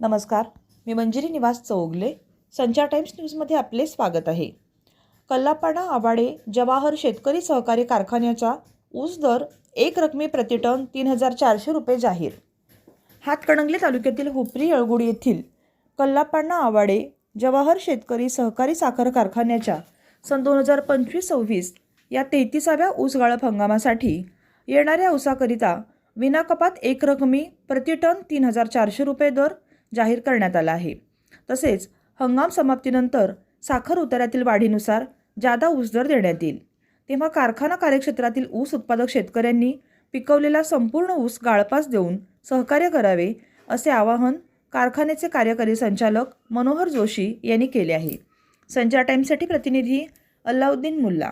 नमस्कार मी मंजिरी निवास चौगले संचार टाइम्स न्यूजमध्ये आपले स्वागत आहे. कल्लापाडा आवाडे जवाहर शेतकरी सहकारी कारखान्याचा ऊस दर एक रकमी प्रतिटन तीन हजार चारशे रुपये जाहीर. हातकणंगले तालुक्यातील हुपरी अळगुड येथील कल्लापाडा आवाडे जवाहर शेतकरी सहकारी साखर कारखान्याच्या सन दोन हजार पंचवीस सव्वीस या तेहतीसाव्या ऊस गाळप हंगामासाठी येणाऱ्या ऊसाकरिता विनाकपात एक रकमी प्रतिटन तीन हजार चारशे रुपये दर जाहीर करण्यात आला आहे. तसेच हंगाम समाप्तीनंतर साखर उतारातील वाढीनुसार जादा ऊस दर देण्यात येईल. तेव्हा कारखाना कार्यक्षेत्रातील ऊस उत्पादक शेतकऱ्यांनी पिकवलेला संपूर्ण ऊस गाळपास देऊन सहकार्य करावे असे आवाहन कारखान्याचे कार्यकारी संचालक मनोहर जोशी यांनी केले आहे. संचार टाईम्ससाठी प्रतिनिधी अल्लाउद्दीन मुल्ला.